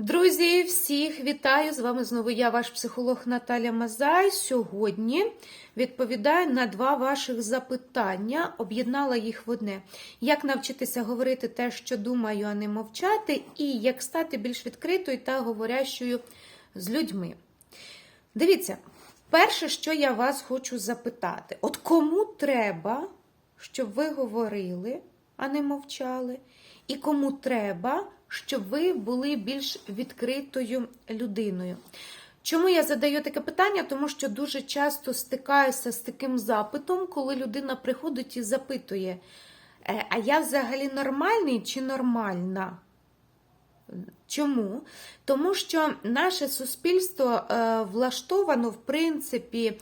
Друзі, всіх вітаю! З вами знову я, ваш психолог Наталя Мазай. Сьогодні відповідаю на два ваших запитання, об'єднала їх в одне: як навчитися говорити те, що думаю, а не мовчати, і як стати більш відкритою та говорящою з людьми. Дивіться, перше, що я вас хочу запитати: от кому треба, щоб ви говорили, а не мовчали, і кому треба, щоб ви були більш відкритою людиною. Чому я задаю таке питання? Тому що дуже часто стикаюся з таким запитом, коли людина приходить і запитує: «Е, а я взагалі нормальний чи нормальна? Чому? Тому що наше суспільство е, влаштовано, в принципі,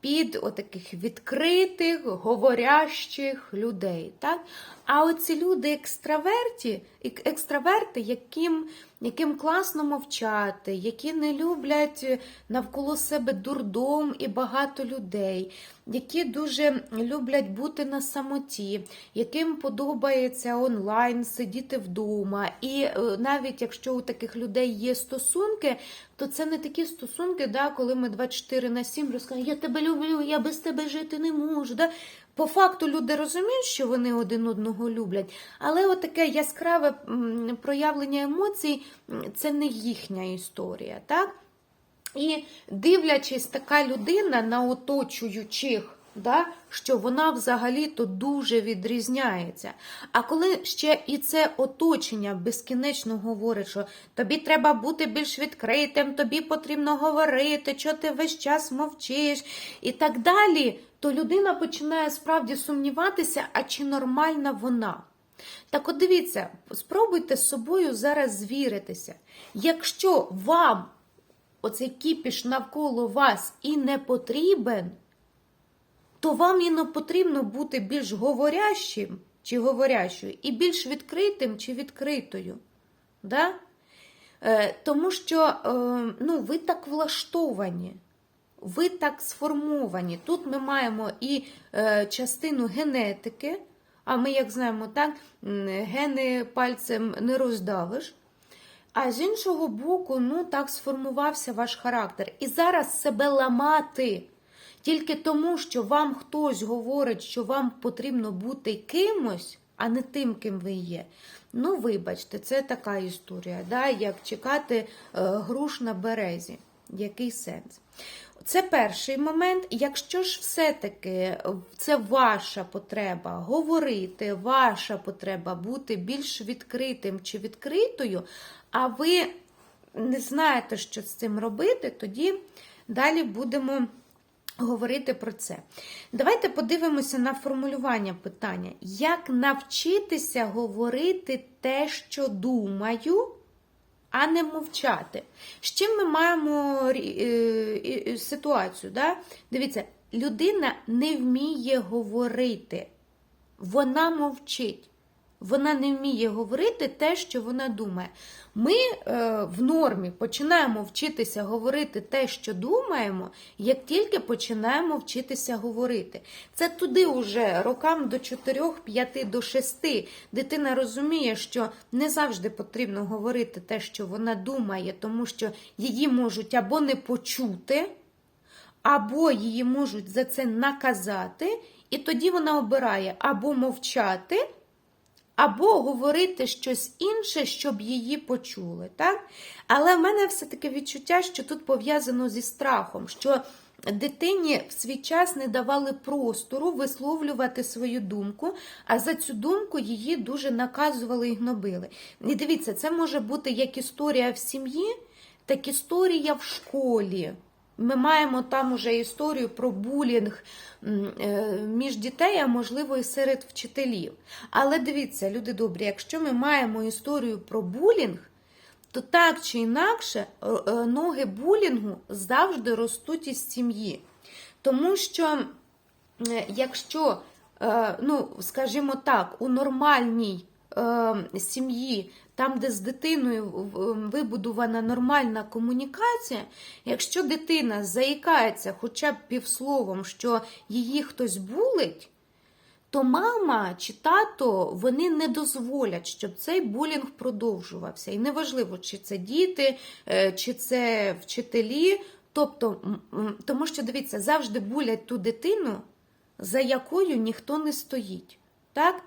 під отаких відкритих, говорящих людей. Так? А оці люди екстраверті, екстраверти, яким, яким класно мовчати, які не люблять навколо себе дурдом і багато людей, які дуже люблять бути на самоті, яким подобається онлайн сидіти вдома. І е, навіть якщо у таких людей є стосунки, то це не такі стосунки, да, коли ми 24 на 7 розказуємо, я тебе люблю, я без тебе жити не можу. Да? По факту люди розуміють, що вони один одного люблять, але отаке яскраве проявлення емоцій це не їхня історія. так? І дивлячись, така людина на оточуючих, да, що вона взагалі-то дуже відрізняється. А коли ще і це оточення безкінечно говорить, що тобі треба бути більш відкритим, тобі потрібно говорити, що ти весь час мовчиш і так далі, то людина починає справді сумніватися, а чи нормальна вона. Так от дивіться, спробуйте з собою зараз звіритися. Якщо вам оцей кіпіш навколо вас і не потрібен, то вам і не потрібно бути більш говорящим чи говорящою, і більш відкритим чи відкритою. Да? Е, Тому що е, ну, ви так влаштовані. Ви так сформовані. Тут ми маємо і е, частину генетики, а ми, як знаємо, так, гени пальцем не роздавиш. А з іншого боку, ну так сформувався ваш характер. І зараз себе ламати тільки тому, що вам хтось говорить, що вам потрібно бути кимось, а не тим, ким ви є. Ну, вибачте, це така історія, да? як чекати е, груш на березі. Який сенс? Це перший момент. Якщо ж все-таки це ваша потреба говорити, ваша потреба бути більш відкритим чи відкритою, а ви не знаєте, що з цим робити, тоді далі будемо говорити про це. Давайте подивимося на формулювання питання. Як навчитися говорити те, що думаю? А не мовчати. З чим ми маємо е, ситуацію? Да? Дивіться, людина не вміє говорити, вона мовчить. Вона не вміє говорити те, що вона думає. Ми е, в нормі починаємо вчитися говорити те, що думаємо, як тільки починаємо вчитися говорити. Це туди вже рокам до 4, 5, до 6 дитина розуміє, що не завжди потрібно говорити те, що вона думає, тому що її можуть або не почути, або її можуть за це наказати, і тоді вона обирає або мовчати або говорити щось інше, щоб її почули. Так? Але в мене все-таки відчуття, що тут пов'язано зі страхом, що дитині в свій час не давали простору висловлювати свою думку, а за цю думку її дуже наказували і гнобили. І дивіться, це може бути як історія в сім'ї, так історія в школі. Ми маємо там уже історію про булінг е, між дітей, а можливо, і серед вчителів. Але дивіться, люди добрі, якщо ми маємо історію про булінг, то так чи інакше е, ноги булінгу завжди ростуть із сім'ї. Тому що, е, якщо, ну, скажімо так, у нормальній сім'ї там, де з дитиною вибудована нормальна комунікація, якщо дитина заїкається хоча б півсловом, що її хтось булить, то мама чи тато вони не дозволять, щоб цей булінг продовжувався. І неважливо, чи це діти, е, чи це вчителі. Тобто, тому що дивіться, завжди булять ту дитину, за якою ніхто не стоїть. Так?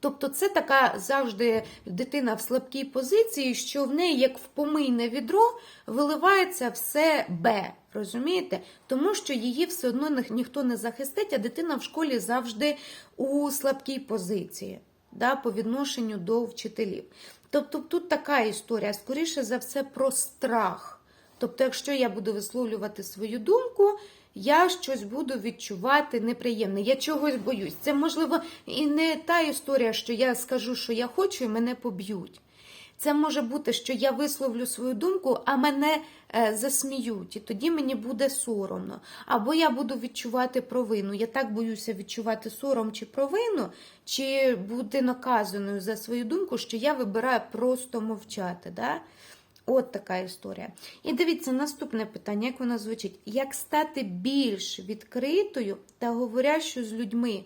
Тобто це така завжди дитина в слабкій позиції, що в неї, як в помийне відро, виливається все Б. Розумієте? Тому що її все одно ніхто не захистить, а дитина в школі завжди у слабкій позиції да, по відношенню до вчителів. Тобто тут така історія, скоріше за все, про страх. Тобто, якщо я буду висловлювати свою думку, я щось буду відчувати неприємне. Я чогось боюсь. Це, можливо, і не та історія, що я скажу, що я хочу, і мене поб'ють. Це може бути, що я висловлю свою думку, а мене е, засміють, і тоді мені буде соромно. Або я буду відчувати провину. Я так боюся відчувати сором чи провину, чи бути наказаною за свою думку, що я вибираю просто мовчати. Да? От така історія. І дивіться, наступне питання, як воно звучить: як стати більш відкритою та говорящою з людьми?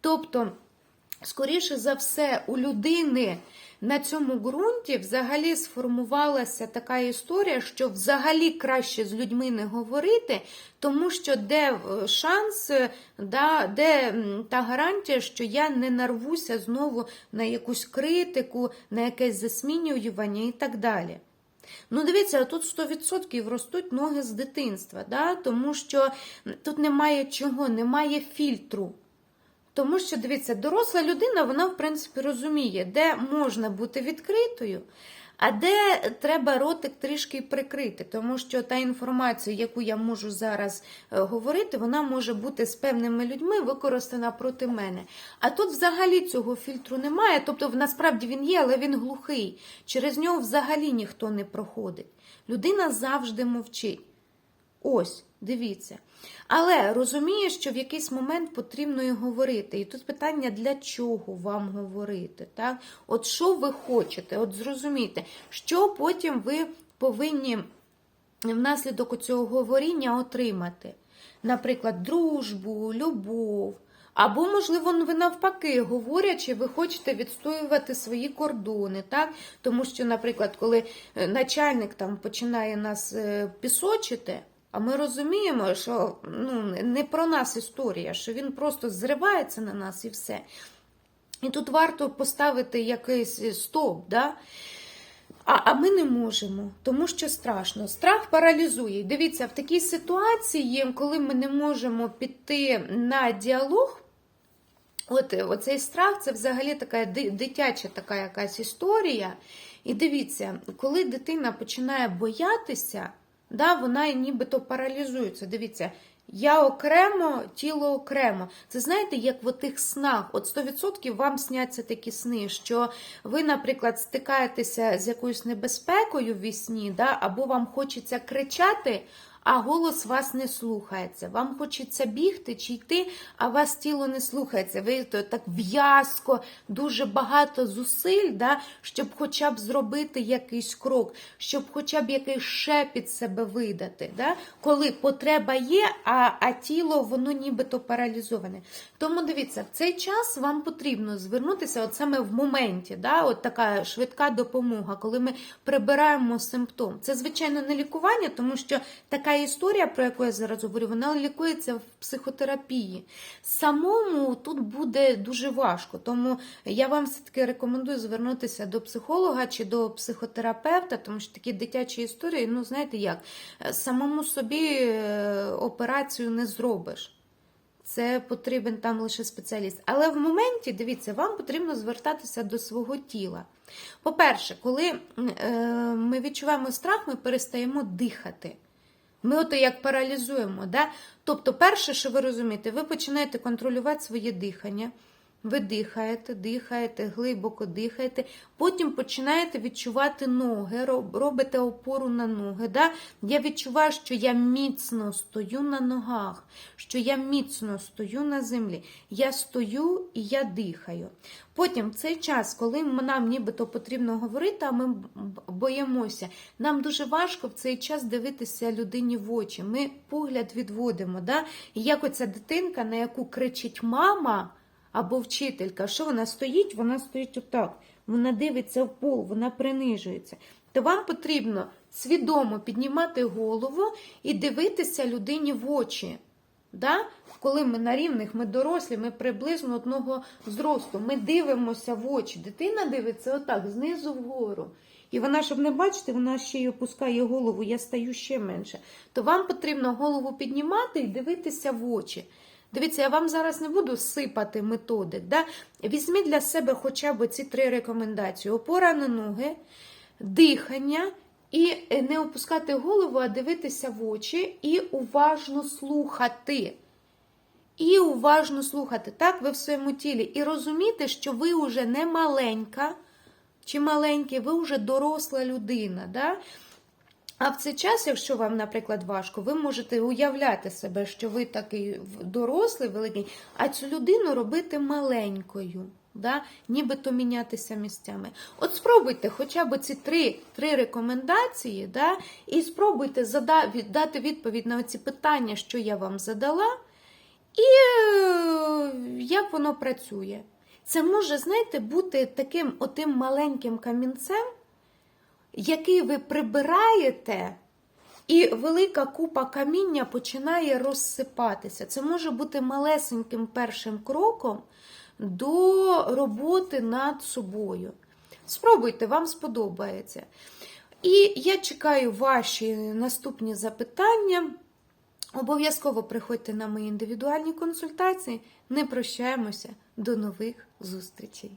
Тобто, скоріше за все, у людини на цьому ґрунті взагалі сформувалася така історія, що взагалі краще з людьми не говорити, тому що де е, шанс, е, да, де та гарантія, що я не нарвуся знову на якусь критику, на якесь засмінювання і так далі. Ну, дивіться, тут 100% ростуть ноги з дитинства, да? тому що тут немає чого, немає фільтру. Тому що, дивіться, доросла людина, вона, в принципі, розуміє, де можна бути відкритою, а де треба ротик трішки прикрити. Тому що та інформація, яку я можу зараз е, говорити, вона може бути з певними людьми використана проти мене. А тут взагалі цього фільтру немає. Тобто, насправді він є, але він глухий. Через нього взагалі ніхто не проходить. Людина завжди мовчить. Ось, дивіться. Але розуміє, що в якийсь момент потрібно і говорити. І тут питання, для чого вам говорити. Так? От що ви хочете, от зрозумійте, що потім ви повинні внаслідок цього говоріння отримати. Наприклад, дружбу, любов. Або, можливо, ви навпаки, говорячи, ви хочете відстоювати свої кордони, так? Тому що, наприклад, коли е, начальник там починає нас е, пісочити, а ми розуміємо, що ну, не про нас історія, що він просто зривається на нас і все. І тут варто поставити якийсь стоп. Да? А, а ми не можемо, тому що страшно. Страх паралізує. Дивіться, в такій ситуації, коли ми не можемо піти на діалог, от оцей страх це взагалі така дитяча така якась історія. І дивіться, коли дитина починає боятися, да, вона нібито паралізується. Дивіться, я окремо, тіло окремо. Це знаєте, як в тих снах. От 100% вам сняться такі сни, що ви, наприклад, стикаєтеся з якоюсь небезпекою в вісні, да, або вам хочеться кричати. А голос вас не слухається. Вам хочеться бігти чи йти, а вас тіло не слухається. Ви то так в'язко, дуже багато зусиль, да, щоб хоча б зробити якийсь крок, щоб хоча б якийсь шепіт себе видати. Да, коли потреба є, а, а тіло воно нібито паралізоване. Тому дивіться, в цей час вам потрібно звернутися от саме в моменті, да, от така швидка допомога, коли ми прибираємо симптом. Це, звичайно, не лікування, тому що така історія, про яку я зараз говорю, вона лікується в психотерапії. Самому тут буде дуже важко, тому я вам все-таки рекомендую звернутися до психолога чи до психотерапевта, тому що такі дитячі історії, ну знаєте як, самому собі е, операцію не зробиш. Це потрібен там лише спеціаліст. Але в моменті, дивіться, вам потрібно звертатися до свого тіла. По-перше, коли е, ми відчуваємо страх, ми перестаємо дихати. Ми ото як паралізуємо. Да? Тобто, перше, що ви розумієте, ви починаєте контролювати своє дихання. Ви дихаєте, дихаєте, глибоко дихаєте, потім починаєте відчувати ноги, робите опору на ноги. Да? Я відчуваю, що я міцно стою на ногах, що я міцно стою на землі. Я стою і я дихаю. Потім в цей час, коли нам нібито потрібно говорити, а ми боїмося, нам дуже важко в цей час дивитися людині в очі. Ми погляд відводимо. Да? І як оця дитинка, на яку кричить мама. Або вчителька, що вона стоїть? Вона стоїть отак. Вона дивиться в пол, вона принижується. То вам потрібно свідомо піднімати голову і дивитися людині в очі. Да? Коли ми на рівних, ми дорослі, ми приблизно одного зросту, ми дивимося в очі. Дитина дивиться отак, знизу вгору. І вона, щоб не бачити, вона ще й опускає голову, я стаю ще менше. То вам потрібно голову піднімати і дивитися в очі. Дивіться, я вам зараз не буду сипати методик. Да? Візьміть для себе хоча б ці три рекомендації: опора на ноги, дихання і е, не опускати голову, а дивитися в очі і уважно слухати. І уважно слухати, так, ви в своєму тілі. І розуміти, що ви вже не маленька чи маленький, ви вже доросла людина. Да? А в цей час, якщо вам, наприклад, важко, ви можете уявляти себе, що ви такий дорослий, великий, а цю людину робити маленькою. Да? Нібито мінятися місцями. От спробуйте хоча б ці три, три рекомендації, да? і спробуйте зада, дати відповідь на ці питання, що я вам задала, і е, як воно працює. Це може, знаєте, бути таким отим маленьким камінцем, який ви прибираєте, і велика купа каміння починає розсипатися. Це може бути малесеньким першим кроком до роботи над собою. Спробуйте, вам сподобається. І я чекаю ваші наступні запитання. Обов'язково приходьте на мої індивідуальні консультації. Не прощаємося. До нових зустрічей!